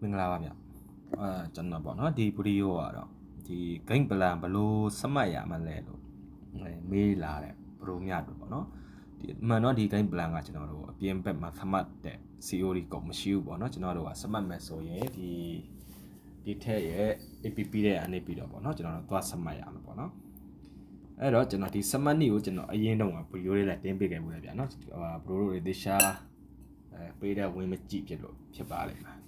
မင်္ဂလာပါဗျအာကျွန်တော်ပေါ့နော်ဒီဗီဒီယိုကတော့ဒီ game plan ဘယ်လိုစမှတ်ရမလဲလို့မေးလာတဲ့ဘရိုမြတ်တို့ပေါ့နော်ဒီအမှန်တော့ဒီ game plan ကကျွန်တော်တို့အပြင်ဘက်မှာစမှတ်တဲ့ COD ကုန်မရှိဘူးပေါ့နော်ကျွန်တော်တို့ကစမှတ်မယ်ဆိုရင်ဒီဒီထက်ရဲ့ APP တဲ့အနေပြီးတော့ပေါ့နော်ကျွန်တော်တို့သွားစမှတ်ရမှာပေါ့နော်အဲ့တော့ကျွန်တော်ဒီစမှတ်နည်းကိုကျွန်တော်အရင်တုန်းကဗီဒီယိုလေးလည်းတင်ပေးခဲ့မှုလေဗျာနော်ဟာဘရိုတို့တွေတေချာအဲပေးတဲ့ဝင်မကြည့်ဖြစ်လို့ဖြစ်ပါလိမ့်မယ်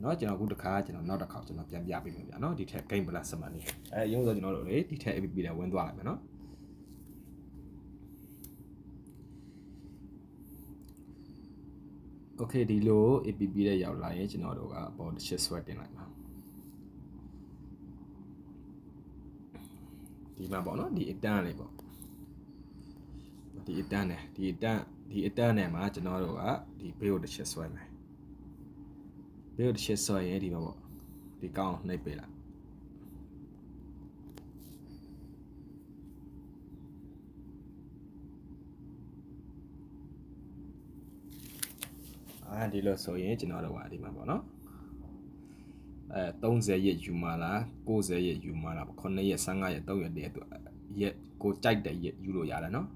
เนาะကျွန်တော်အခုတစ်ခါကျွန်တော်နောက်တစ်ခါကျွန်တော်ပြန်ပြပေးမယ်ဗျာเนาะဒီထက် game plan စမှတ်နည်းအဲရုံးဆိုကျွန်တော်တို့လေဒီထက် APP တဲ့ဝင်သွားလိုက်မယ်เนาะโอเคဒီလို APP တဲ့ရောက်လာရင်ကျွန်တော်တို့ကအပေါ်တစ်ချက်ဆွဲတင်လိုက်ပါဒီမှာပေါ့နော်ဒီအတန်းလေးပေါ့ဒီအတန်းနဲ့ဒီအတန်းဒီအတန်းနဲ့မှာကျွန်တော်တို့ကဒီဘေးကိုတစ်ချက်ဆွဲမယ် ဘေးကိုတစ်ချက်ဆွဲရင်ဒီမှာပေါ့ဒီကောင်းနှိပ်ပေးလိုက်အာဒီလိုဆိုရင်ကျွန်တော်တို့ကဒီမှာပေါ့နော်အဲ30ရက်ယူမလား90ရက်ယူမလား9ရက်15ရက်3ရက်တည်းသူရက်ကိုကြိုက်တဲ့ရက်ယူလို့ရတယ်နော်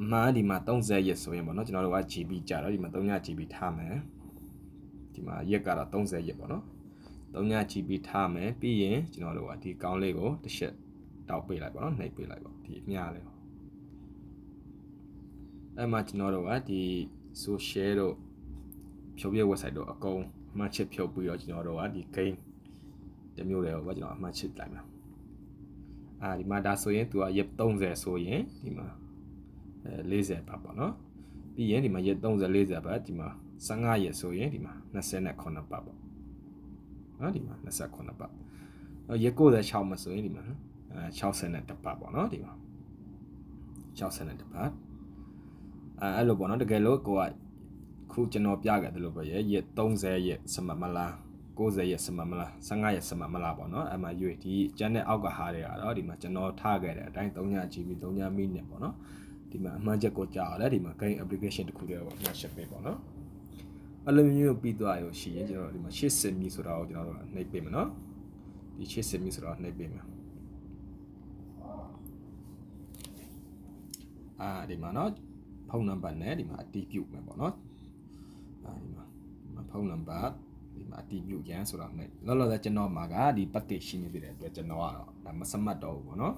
အမှန်ဒီမှာ30ရက်ဆိုရင်ပေါ့နော်ကျွန်တော်တို့က GB ကြာတော့ဒီမှာ3ည GB ထားမယ် ဒီမှာရက်ကတော့30ရက်ပေါ့နော်3ည GB ထားမယ်ပြီးရင်ကျွန်တော်တို့ကဒီကောင်းလေးကိုတစ်ချက်တောက်ပေးလိုက်ပေါ့နော်နှိပ်ပေးလိုက်ပေါ့ဒီအများလေးပေါ့အဲ့မှာကျွန်တော်တို့ကဒီ social တို့ဖြုတ်ပြ website တို့အကုန်အမှတ်ချက်ဖြုတ်ပြီးတော့ကျွန်တော်တို့ကဒီ game တမျိုးလေးကိုကျွန်တော်အမှတ်ချက်လိုက်မှာအာဒီမှာဒါဆိုရင်သူကရက်30ဆိုရင်ဒီမှာအဲ40ဘတ်ပေါ့နော်ပြီးရင်ဒီမှာရက်30 40ဘတ်ဒီမှာ 15ရက်ဆိုရင်ဒီမှာ29ဘတ်ပေါ့နော်ဒီမှာ29ဘတ်ရက်96မှာဆိုရင်ဒီမှာအဲ62ဘတ်ပေါ့နော်ဒီမှာ62ဘတ်အဲအဲ့လိုပေါ့နော်တကယ်လို့ကိုကခုကျွန်တော်ပြခဲ့တယ်လို့ပဲရက်ရက်30ရက်စမမလား90ရက်စမမလား15ရက်စမမလားပေါ့နော်အဲ့မှာ UAD ကျန်တဲ့အောက်ကဟာတွေကတော့ဒီမှာကျွန်တော်ထားခဲ့တဲ့အတိုင်း3ည GB 3ညမိနစ်ပေါ့နော်ဒီမှာအမှန်ချက်ကိုကြာရတယ်ဒီမှာ game application တစ်ခုတည်းပေါ့မှတ်ချက်ပေးပေါ့နော် အဲ့လိုမျိုးပြီးသွားရရှိရင်ကျွန်တော်ဒီမှာရှစ်စင်မီဆိုတာကိုကျွန်တော်တို့နှိပ်ပေးမယ်နော်ဒီရှစ်စင်မီဆိုတာနှိပ်ပေးမယ်အာဒီမှာနော်ဖုန်းနံပါတ်နဲ့ဒီမှာအတီးပြုတ်မယ်ပေါ့နော်အာဒီမှာဒီမှာဖုန်းနံပါတ်ဒီမှာအတီးပြုတ်ရန်ဆိုတာနဲ့လောလောဆယ်ကျွန်တော်မှာကဒီပတ်တိရှိနေသေးတဲ့အတွက်ကျွန်တော်ကတော့ဒါမစမတ်တော့ဘူးပေါ့နော်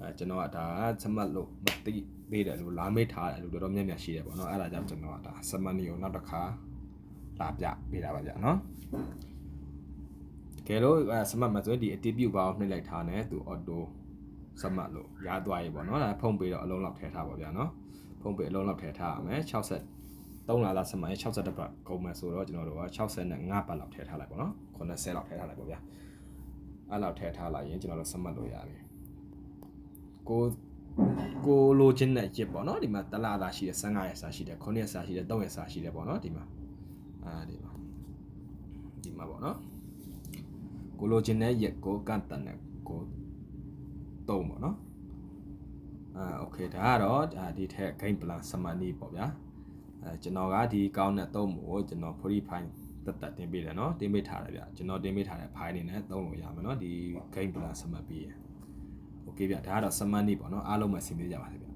အဲကျွန်တော်ကဒါစမတ်လို့မသိသေးတယ်လို့လာမေးထားတယ်လို့တော်တော်များများရှိတယ်ပေါ့နော်အဲ့ဒါကြောင့်ကျွန်တော်ကဒါစမတ်နေကိုနောက်တစ်ခါ လာပြပေးတာပါဗျာနော်ကဲလို့စမတ်မှာဆိုရင်ဒီအတီးပြုတ်ပါအောင်နှိပ်လိုက်ထားတယ်သူအော်တိုစမတ်လို့ရသွားရေပေါ့နော်ဒါဖုံးပေးတော့အလုံးလောက်ထည့်ထားပါဗျာနော်ဖုံးပေးအလုံးလောက်ထည့်ထားရမယ်60 3လာလားစမိုင်း60ပတ်ကုန်မယ်ဆိုတော့ကျွန်တော်တို့က65ပတ်လောက်ထည့်ထားလိုက်ပါတော့90လောက်ထည့်ထားလိုက်ပါဗျာအဲ့လောက်ထည့်ထားလိုက်ရင်ကျွန်တော်တို့စမှတ်လို့ရပြီကိုကိုလိုချင်တဲ့ရစ်ပေါ့နော်ဒီမှာတလားသာရှိတယ်15ရက်စာရှိတယ်9ရက်စာရှိတယ်3ရက်စာရှိတယ်ပေါ့နော်ဒီမှာ အာဒီမှာဒီမှာပေါ့နော်ကိုလိုချင်တဲ့ရက်ကိုကန့်တန်တဲ့ကိုတုံးပေါ့နော်အာโอเคဒါကတော့ဒါဒီထက် game plan စမနီပေါ့ဗျာအဲကျွန်တော်ကဒီကောင်းတဲ့သုံးမှုကိုကျွန်တော် free file တက်တက်တင်ပေးတယ်เนาะတင်ပေးထားတယ်ဗျကျွန်တော်တင်ပေးထားတဲ့ file တွေနဲ့သုံးလို့ရမယ်เนาะဒီ game plan စမတ်ပြီးရโอเคဗျဒါကတော့စမတ်နေပေါ့เนาะအားလုံးပဲဆင်ပြေကြပါစေဗျ